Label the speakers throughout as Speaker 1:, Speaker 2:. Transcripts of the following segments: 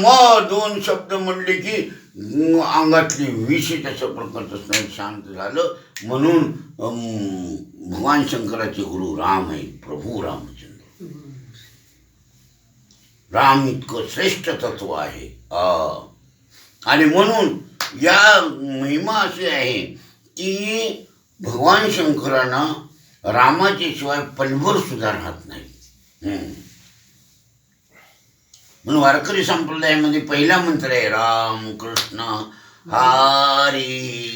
Speaker 1: मग दोन शब्द म्हणले की अंगातली विष त्याच्या प्रकारच नाही शांत झालं. म्हणून भगवान शंकराचे गुरु राम आहे प्रभू रामचंद्र. राम इतकं श्रेष्ठ तत्व आहे. आणि म्हणून या महिमा अशी आहे की भगवान शंकरांना रामाच्या शिवाय पलभर सुद्धा राहत नाही. म्हणून वारकरी संप्रदायामध्ये पहिला मंत्र आहे राम कृष्ण हरी.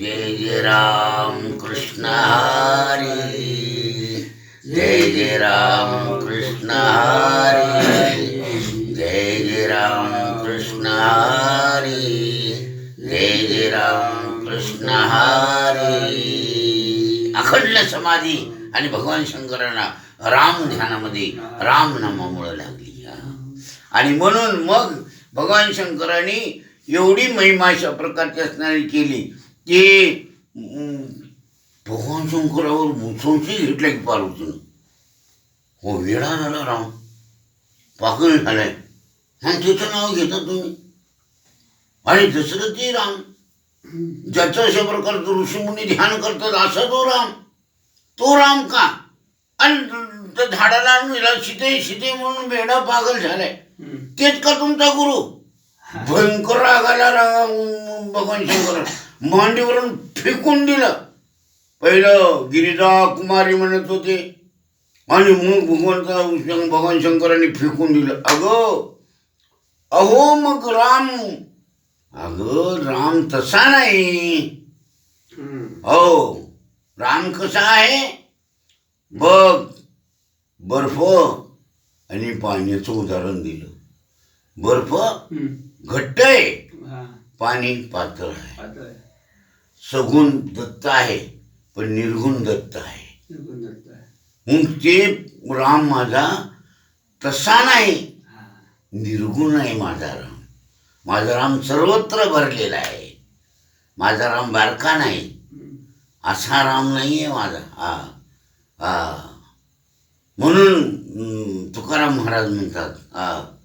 Speaker 1: जय जय राम कृष्ण हरी. जय जय राम कृष्ण हरी. जय जय राम कृष्ण हरी. जय जय राम कृष्ण हरी. अखंड समाधी आणि भगवान शंकरांना राम ध्यानामध्ये राम नामामुळे लागली. आणि म्हणून मग भगवान शंकरांनी एवढी महिमा अशा प्रकारची असणारी केली की भगवान शंकरावर संशय घेतला की पार्वतीनं हो वेळा झाला राम. पागल झालाय मग तिचं नाव घेता तुम्ही. आणि दशरथी राम. ज्याचं अशा प्रकारचं ऋषीमुनी ध्यान करतात असा तो राम. तो राम का? आणि त्या झाडाला आणून शिते शिते म्हणून बेडा पागल झालाय. तेच का तुमचा गुरु? भयंकर रागाला रागा भगवान शंकर मांडीवरून फेकून दिलं. पहिलं गिरिजा कुमारी म्हणत होते. आणि मग भगवंत भगवान शंकरांनी फेकून दिलं. अगं अहो मग राम. अगं राम तसा नाही. हो राम कसा आहे? बघ बर्फ आणि पाण्याचं उदाहरण दिलं. बर्फ घट्ट आहे. पाणी पातळ आहे. सगुण दत्त आहे पण निर्गुण दत्त आहे. मग ते राम माझा तसा नाही. निर्गुण आहे माझा राम. माझा राम सर्वत्र भरलेला आहे. माझा राम बारका नाही. असा राम नाही आहे माझा. हा. हा. म्हणून तुकाराम महाराज म्हणतात हा.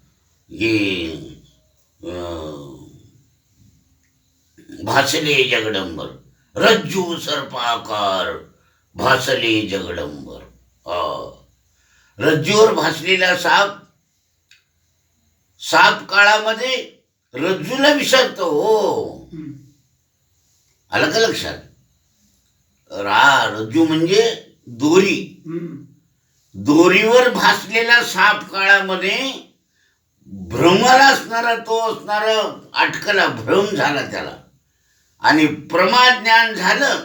Speaker 1: अं, भासले जगडंबर रज्जू सर्पाकार भासले जगडंबर हा. रज्जूवर भासलेला साप साप काळामध्ये रज्जूला विसरतो हो। आलं का लक्षात रा रज्जू म्हणजे दोरी. दोरीवर भासलेला साप काळामध्ये भ्रमाला असणारा तो असणारा अटकला भ्रम झाला त्याला. आणि प्रमाद ज्ञान झालं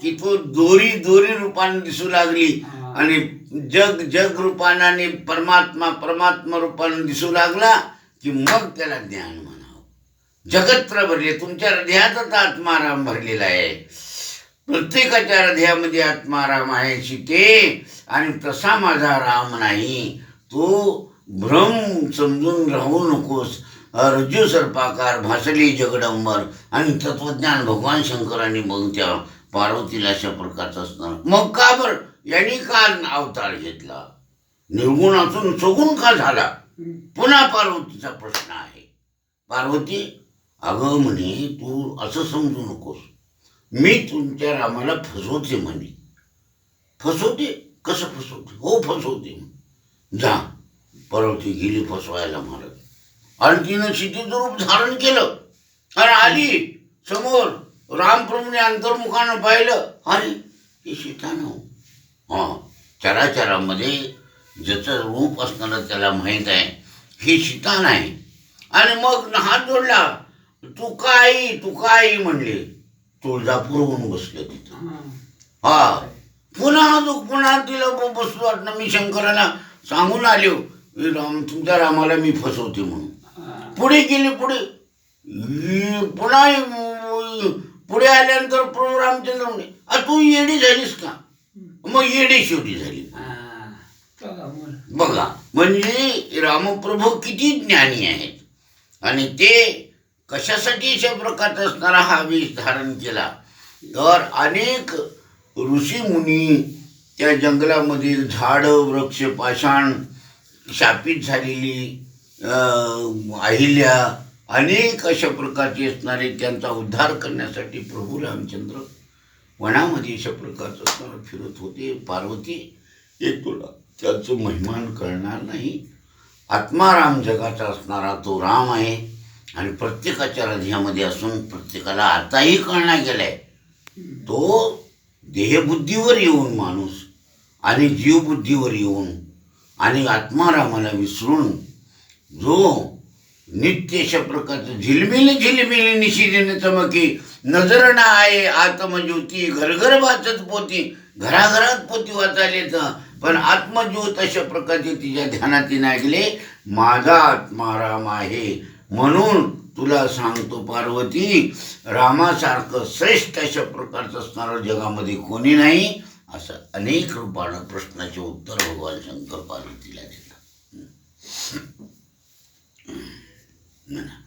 Speaker 1: की तो दोरी दोरी रूपाने दिसू लागली आणि जग जग रूपानं परमात्मा परमात्मा रूपाने दिसू लागला की मग त्याला ज्ञान म्हणावं. जगत्र भरले तुमच्या हृदयातच आत्माराम भरलेला आहे. प्रत्येकाच्या हृदयामध्ये आत्माराम आहे शिके आणि तसा माझा राम नाही. तो भ्रम समजून राहू नकोस. रज्जू सर्पाकार भासली जगडंबर आणि तत्वज्ञान भगवान शंकरांनी मग त्या पार्वतीला अशा प्रकारचं असणार मग का बर? यांनी का अवतार घेतला? निर्गुण असून सगुण का झाला? पुन्हा पार्वतीचा प्रश्न आहे. पार्वती अगं म्हणे तू असं समजू नकोस. मी तुमच्या रामाला फसवते म्हणे. फसवते? कसं फसवते? हो फसवते. जा. पार्वती गेली फसवायला महाराज आणि तिनं सीतेचं रूप धारण केलं. आणि आली समोर रामप्रभूने अंतर्मुखानं पाहिलं. अरे हे सीता नव हां चराचरामध्ये ज्याचं रूप असणारं त्याला माहीत आहे ही सीता नाही आणि मग हात जोडला तू काय तू काय? म्हणले. तुळजापूरहून बसले तिथं. हा. पुन्हा तू पुन्हा तिला बसलो वाटणं मी शंकराला सांगून आलो. "हे राम तुमच्या रामाला मी फसवते म्हणून. पुढे गेली पुढे. पुन्हा पुढे आल्यानंतर प्रभू रामचंद्र म्हणे "आ, तू येडी झालीस का? मग येडी शेवटी झाली. बघा म्हणजे रामप्रभू किती ज्ञानी आहेत. आणि ते कशासाठी अशा प्रकारचा असणारा हा वेश धारण केला? तर अनेक ऋषी मुनी त्या जंगलामध्ये झाडं वृक्ष पाषाण शापित झालेली अहिल्या अनेक अशा प्रकारचे असणारे त्यांचा उद्धार करण्यासाठी प्रभू रामचंद्र वनामध्ये अशा प्रकारचं असणारं फिरत होते. पार्वती एक तुला त्याचं महिमान कळणार नाही. आत्माराम जगाचा असणारा तो राम आहे आणि प्रत्येकाच्या हृदयामध्ये असून प्रत्येकाला आताही कळणार गेलाय. तो देहबुद्धीवर येऊन माणूस आणि जीवबुद्धीवर येऊन आणि आत्मारामाला विसरून जो नित्य अशा प्रकारचं झिलमिल झिलमिली निशिदिन चमकी नजर ना आहे आत्मज्योती घरघर वाचत पोती घराघरात पोती वाचायले तर पण आत्मज्योत अशा प्रकारचे तिच्या ध्यानात ऐकले माझा आत्माराम आहे. म्हणून तुला सांगतो पार्वती रामासारखं श्रेष्ठ अशा प्रकारचं असणारं जगामध्ये कोणी नाही. असं अनेक रूपानं प्रश्नाचे उत्तर भगवान शंकर पार्वतीला देतात. म्हणा.